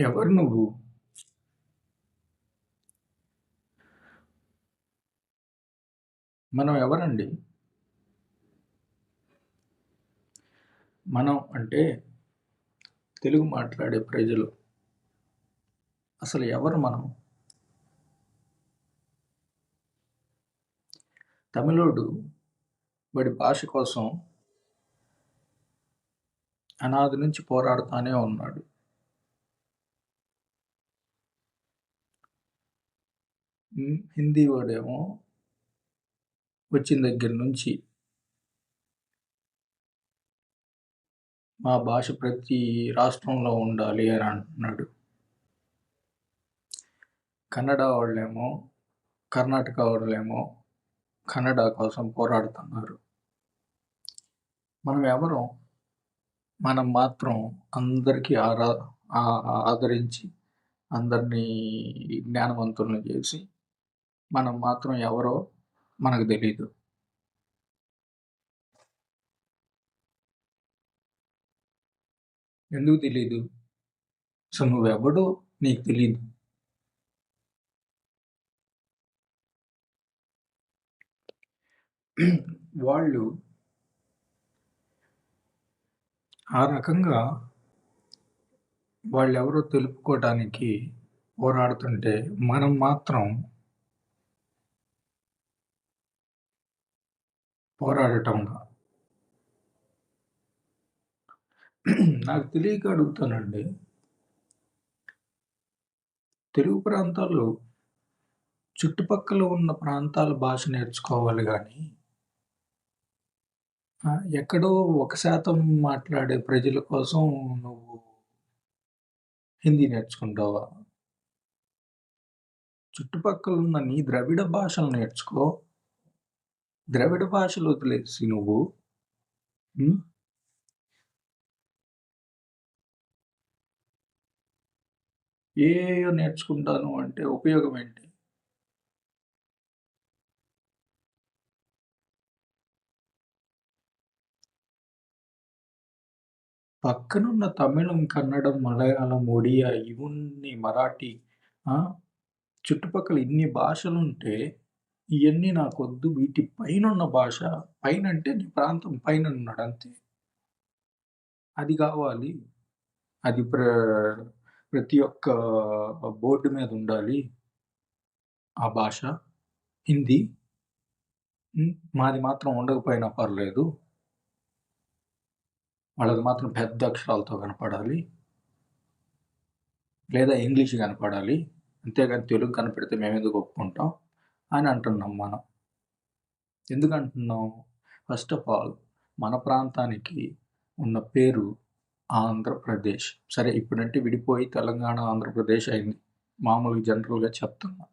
E ఎవరు నువ్వు? మనం ఎవరండి? మనం అంటే తెలుగు మాట్లాడే ప్రజలు. అసలు ఎవరు మనం? తమిళోడు వాడి భాష కోసం అనాది నుంచి పోరాడుతానే ఉన్నాడు. హిందీ వాడేమో వచ్చిన దగ్గర నుంచి మా భాష ప్రతి రాష్ట్రంలో ఉండాలి అని అంటున్నాడు. కన్నడ వాళ్ళేమో కర్ణాటక వాళ్ళేమో కన్నడ కోసం పోరాడుతున్నారు. మనం ఎవరు మనం మాత్రం అందరికీ ఆరా ఆదరించి అందరినీ జ్ఞానవంతులను చేసి మనం మాత్రం ఎవరో మనకు తెలీదు. ఎందుకు తెలీదు? సో నువ్వెవడో నీకు తెలీదు. వాళ్ళు ఆ రకంగా వాళ్ళెవరో తెలుపుకోవటానికి పోరాడుతుంటే మనం మాత్రం పోరాడటంగా. నాకు తెలియక అడుగుతానండి. తెలుగు ప్రాంతాల్లో చుట్టుపక్కల ఉన్న ప్రాంతాల భాష నేర్చుకోవాలి గానీ ఆ! ఎక్కడో ఒక శాతం మాట్లాడే ప్రజల కోసం నువ్వు హిందీ నేర్చుకుంటావా? చుట్టుపక్కలున్న నీ ద్రవిడ భాషలు నేర్చుకో. ద్రవిడ భాషలు వదిలేసి నువ్వు హ్మ్. నేర్చుకుంటాను అంటే ఉపయోగం ఏంటి? పక్కనున్న తమిళం, కన్నడం, మలయాళం, ఒడియా ఇవున్ని మరాఠీ ఆ! చుట్టుపక్కల ఇన్ని భాషలుంటే ఇయన్నీ నాకొద్దు. వీటి పైనున్న భాష పైన అంటే నీ ప్రాంతం పైన ఉన్నాడు అంతే. అది కావాలి అది ప్ర ప్రతి ఒక్క బోర్డు మీద ఉండాలి. ఆ భాష. హిందీ. మాది మాత్రం ఉండకపోయినా పర్లేదు. వాళ్ళది మాత్రం పెద్ద అక్షరాలతో కనపడాలి. లేదా ఇంగ్లీష్ కనపడాలి. అంతేగాని తెలుగు కనపడితే మేమేదో ఒప్పుకుంటాం అని అంటున్నాం మనం. ఎందుకంటున్నాం? ఫస్ట్ ఆఫ్ ఆల్ మన ప్రాంతానికి ఉన్న పేరు ఆంధ్రప్రదేశ్. సరే ఇప్పుడంటే విడిపోయి తెలంగాణ, ఆంధ్రప్రదేశ్ అయింది. మామూలుగా జనరల్‌గా చెప్తున్నా.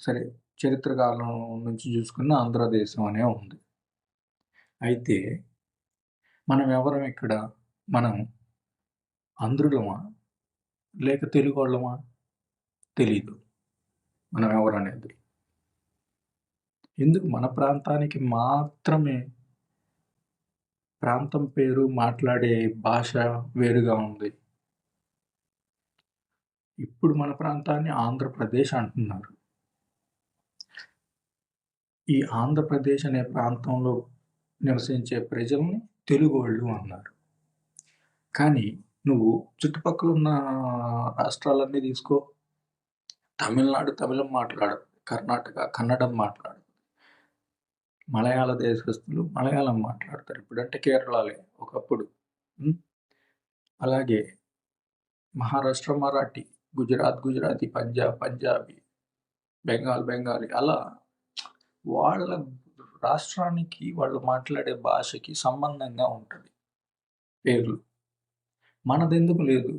సరే చరిత్ర కాలం నుంచి చూసుకున్న ఆంధ్రదేశం అనే ఉంది. అయితే మనం ఎవరం ఇక్కడ? మనం ఆంధ్రులమా? లేక తెలుగు వాళ్ళమా తెలీదు. మనం ఎవరనేది. ఎందుకు మన ప్రాంతానికి మాత్రమే ప్రాంతం పేరు, మాట్లాడే భాష వేరుగా ఉంది. ఇప్పుడు మన ప్రాంతాన్ని ఆంధ్రప్రదేశ్ అంటున్నారు. ఈ ఆంధ్రప్రదేశ్ అనే ప్రాంతంలో నివసించే ప్రజల్ని వాళ్ళు అన్నారు. కానీ నువ్వు చుట్టుపక్కల ఉన్న రాష్ట్రాలన్నీ తీసుకో. తమిళనాడు తమిళం మాట్లాడదు. కర్ణాటక కన్నడం మాట్లాడదు. మలయాళ దేశస్థులు మలయాళం మాట్లాడతారు. ఇప్పుడంటే కేరళలే ఒకప్పుడు. అలాగే మహారాష్ట్ర మరాఠీ, గుజరాత్ గుజరాతీ, పంజాబ్ పంజాబీ, బెంగాల్ బెంగాలీ అలా వాళ్ళ రాష్ట్రానికి వాళ్ళు మాట్లాడే భాషకి సంబంధంగా ఉంటుంది పేర్లు. మనదెందుకు లేదు?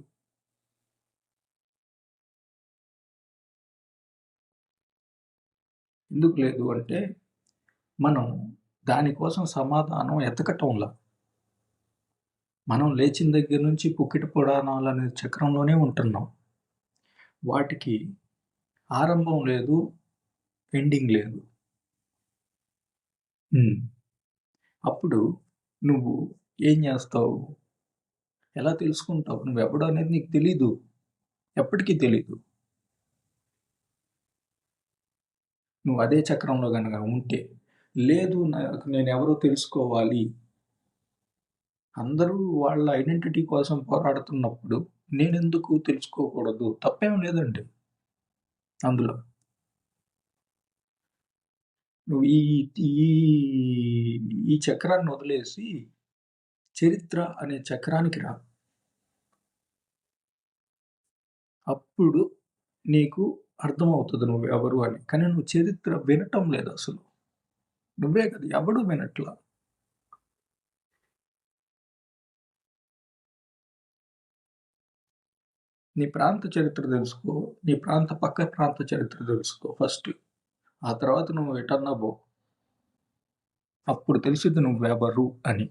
ఎందుకు లేదు అంటే మనం దానికోసం సమాధానం ఎతకటంలా. మనం లేచిన దగ్గర నుంచి పుక్కిట పురాణాలనే చక్రంలోనే ఉంటున్నాం. వాటికి ఆరంభం లేదు. ఎండింగ్ లేదు. అప్పుడు నువ్వు ఏం చేస్తావు ఎలా తెలుసుకుంటావు నువ్వెవడు అనేది నీకు తెలీదు ఎప్పటికీ తెలీదు నువ్వు అదే చక్రంలో కనుక ఉంటే లేదు నాకు నేను ఎవరో తెలుసుకోవాలి. అందరూ వాళ్ళ ఐడెంటిటీ కోసం పోరాడుతున్నప్పుడు నేనెందుకు తెలుసుకోకూడదు? తప్పేం లేదండి అందులో. నువ్వు ఈ ఈ ఈ చక్రాన్ని వదిలేసి చరిత్ర అనే చక్రానికి రా. అప్పుడు నీకు అర్థమవుతుంది నువ్వు ఎవరు అని. కానీ నువ్వు చరిత్ర వినటం లేదు అసలు. నువ్వే కదా ఎవడు వినట్లా? నీ ప్రాంత చరిత్ర తెలుసుకో నీ ప్రాంత పక్క ప్రాంత చరిత్ర తెలుసుకో ఫస్ట్. ఆ తర్వాత నువ్వు ఎటన్నా పో. అప్పుడు తెలిసింది నువ్వెవరు అని.